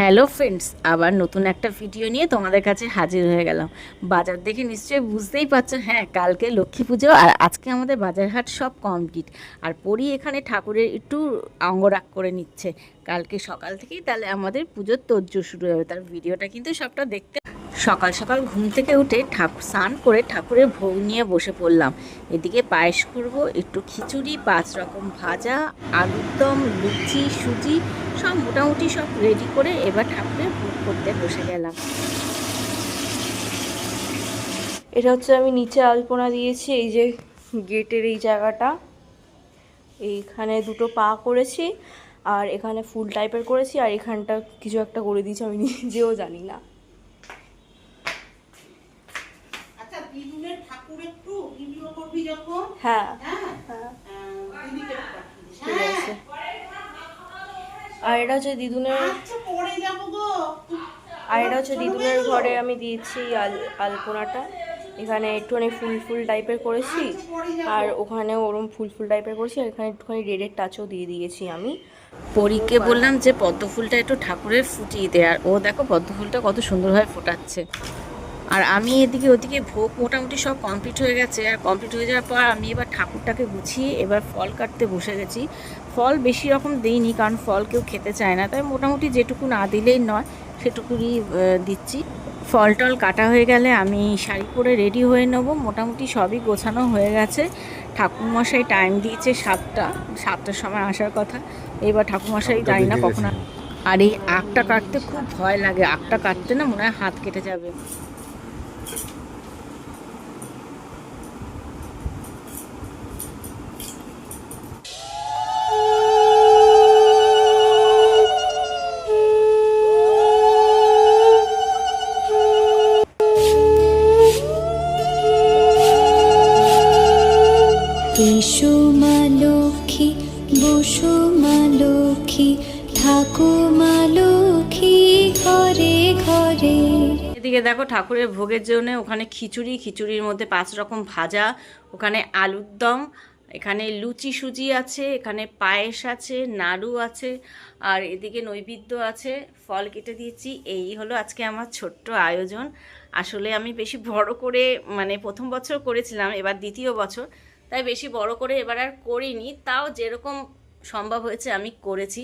Hello friends, আবার নতুন একটা ভিডিও নিয়ে তোমাদের কাছে হাজির হয়ে গেলাম। বাজার দেখে নিশ্চয়ই বুঝতেই পারছ হ্যাঁ কালকে লক্ষ্মী পুজো আর আজকে আমাদের বাজারহাট সব কমপ্লিট। আর পরি এখানে ঠাকুরের একটু অঙ্গরাগ করে নিচ্ছে। কালকে সকাল থেকেই তাহলে আমাদের পুজোর তর্জ শুরু হবে, তার ভিডিওটা কিন্তু সবটা দেখতে সকাল সকাল ঘুম থেকে উঠে ঠাকুর স্নান করে ঠাকুরের ভোগ নিয়ে বসে পড়লাম। এদিকে পায়েস করব, একটু খিচুড়ি, পাঁচ রকম ভাজা, আলুর দম, লুচি, সুজি, সব মোটামুটি সব রেডি করে এবার ঠাকুরের ভোগ করতে বসে গেলাম। এটা হচ্ছে আমি নিচে আলপনা দিয়েছি, এই যে গেটের এই জায়গাটা। এইখানে দুটো পা করেছি, আর এখানে ফুল টাইপের করেছি, আর এখানটা কিছু একটা করে দিয়েছি, আমি নিজেও জানি না আচ্ছা দিদুনের ঠাকুর একটু করবি যখন? হ্যাঁ। হ্যাঁ? হ্যাঁ। ঠিক? আছে আর এটা হচ্ছে দিদুনের আচ্ছা আর এটা হচ্ছে দিদুনের ঘরে আমি দিয়েছি আল আলপনাটা। এখানে একটুখানি ফুল ফুল টাইপের করেছি। আর ওখানে ওরম ফুল ফুল টাইপের করেছি। আর এখানে একটুখানি রেডের টাচও দিয়ে দিয়েছি আমি। পরীকে বললাম যে পদ্ম ফুলটা একটু ঠাকুরের ফুটিয়ে দে। আর ও দেখো পদ্ম ফুলটা কত সুন্দরভাবে ফোটাচ্ছে। আর আমি এদিকে ওদিকে ভোগ মোটামুটি সব কমপ্লিট হয়ে গেছে। আর কমপ্লিট হয়ে যাওয়ার পর আমি এবার ঠাকুরটাকে গুছিয়ে এবার ফল কাটতে বসে গেছি। ফল বেশি রকম দিইনি কারণ ফল কেউ খেতে চায় না। তাই মোটামুটি যেটুকু না দিলেই নয় সেটুকুই দিচ্ছি। ফল টল কাটা হয়ে গেলে আমি শাড়ি পরে রেডি হয়ে নেব। মোটামুটি সবই গোছানো হয়ে গেছে। ঠাকুরমশাই টাইম দিয়েছে সাতটা সাতটার সময় আসার কথা। এবার ঠাকুরমশাই জানি না কখন আর এই আখটা কাটতে খুব ভয় লাগে। আখটা কাটতে না মনে হয় হাত কেটে যাবে। এসো মা লক্ষ্মী বসো মা লক্ষ্মী থাকো মা লক্ষ্মী। এদিকে দেখো ঠাকুরের ভোগের জন্য ওখানে খিচুড়ি, খিচুড়ির মধ্যে পাঁচ রকম ভাজা, ওখানে আলুর দম, এখানে লুচি সুজি আছে, এখানে পায়েস আছে, নাড়ু আছে, আর এদিকে নৈবেদ্য আছে, ফল কেটে দিয়েছি। এই হলো আজকে আমার ছোট্ট আয়োজন। আসলে আমি বেশি বড় করে মানে প্রথম বছর করেছিলাম, এবার দ্বিতীয় বছর, তাই বেশি বড় করে এবার আর করিনি। তাও যেরকম সম্ভব হয়েছে আমি করেছি।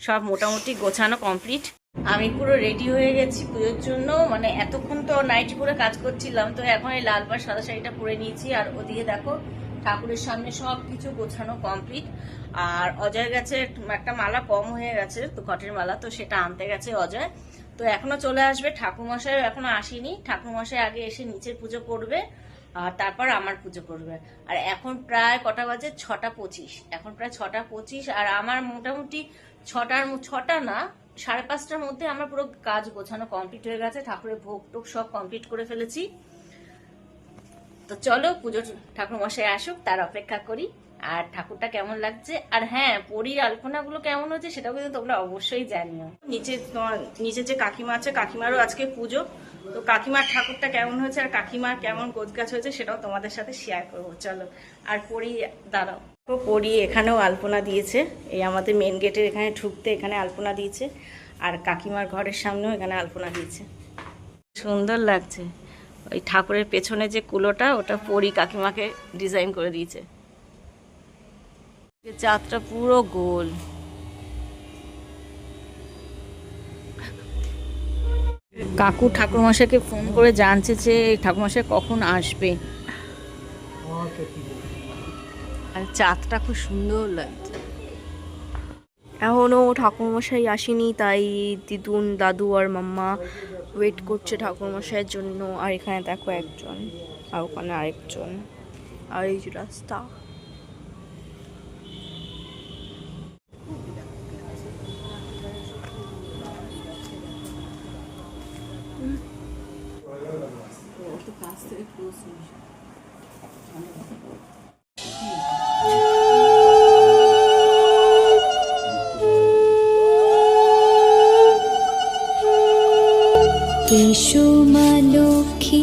সব মোটামুটি গোছানো কমপ্লিট। আমি পুরো রেডি হয়ে গেছি পুজোর জন্য। মানে এতক্ষণ তো নাইটি পরে কাজ করছিলাম, তো এখন এই লাল পাড় সাদা শাড়িটা পরে নিয়েছি। আর ওদিকে দেখো, ঠাকুরের সামনে সব কিছু গোছানো কমপ্লিট আর অজয় গেছে, একটা মালা কম হয়ে গেছে, তো ঘটের মালা, তো সেটা আনতে গেছে অজয়। তো এখনও চলে আসবে, ঠাকুরমশাই এখনও আসেনি। ঠাকুরমশাই আগে এসে নিচের পুজো করবে, আর তারপর আমার পুজো করবে। আর এখন প্রায় কটা বাজে? ছটা পঁচিশ। এখন প্রায় ছটা পঁচিশ, আর আমার মোটামুটি ছটার ছটা না সাড়ে পাঁচটার মধ্যে আমার পুরো কাজ গোছানো কমপ্লিট হয়ে গেছে, ঠাকুরের ভোগ টোক সব কমপ্লিট করে ফেলেছি। তো চলো পুজোর ঠাকুর মশাই আসুক, তার অপেক্ষা করি। আর ঠাকুরটা কেমন লাগছে? আর হ্যাঁ পরীর আলপনাগুলো কেমন হচ্ছে সেটাও কিন্তু তোমরা অবশ্যই জানিও। নিচে তোমার, নিচে যে কাকিমা আছে, কাকিমারও আজকে পুজো। তো কাকিমার ঠাকুরটা কেমন হয়েছে আর কাকিমার কেমন গোছগাছ হয়েছে সেটাও তোমাদের সাথে শেয়ার করব। চলো, আর পড়ি দাঁড়াও। পরি এখানেও আলপনা দিয়েছে, এই আমাদের মেন গেটের এখানে ঢুকতে এখানে আলপনা দিয়েছে, আর কাকিমার ঘরের সামনেও এখানে আলপনা দিয়েছে। সুন্দর লাগছে। ওই ঠাকুরের পেছনে যে কুলোটা, ওটা পরি কাকিমাকে ডিজাইন করে দিয়েছে। চাঁদটা পুরো গোল। কাকু ঠাকুরমশাইকে ফোন করে জানছে যে ঠাকুরমশাই কখন আসবে। আর চাঁদটা খুব সুন্দর লাগছে। এখনও ঠাকুরমশাই আসেনি, তাই দিদুন, দাদু আর মাম্মা ওয়েট করছে ঠাকুরমশাইয়ের জন্য। আর এখানে দেখো একজন, আর ওখানে আরেকজন। আর এই যে রাস্তা। এসো মা লক্ষ্মী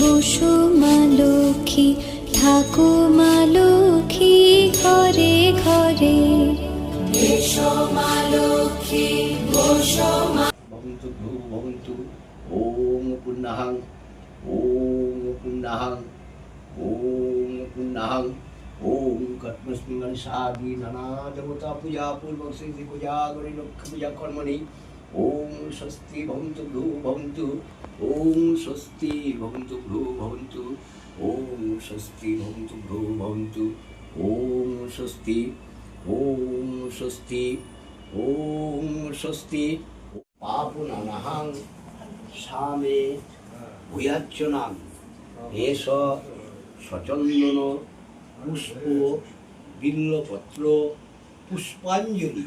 বসো মা লক্ষ্মী থাকো মা লক্ষ্মী ঘরে ঘরে। এসো মা লক্ষ্মী ভবন্তু ভূ ভবন্তু ওম ওম পুণ্যাহং ওম পুণ্যাহং ওম কর্মস্মিং সাদি নানা দেবতা পূজা পূর্বক শ্রী পূজা গরি লক্ষ্মী পূজা কর্মণি ওম স্বস্তি ভবন্তু ভ্রু ভবন্তু ওম স্বস্তি ভবন্তু ভ্রু ভবন্তু ওম স্বস্তি ভবন্তু ভ্রু ভবন্তু ওম স্বস্তি ওম স্বস্তি ওম স্বস্তি পাপুনানাহাং সামে ভূয়ার্চনাং এস সচন্দন পুষ্প বিল্লপত্র পুষ্পাঞ্জলি।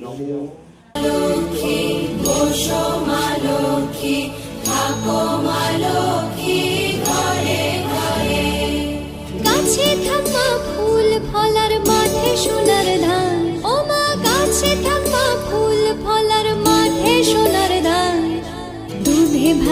নমো। গাছে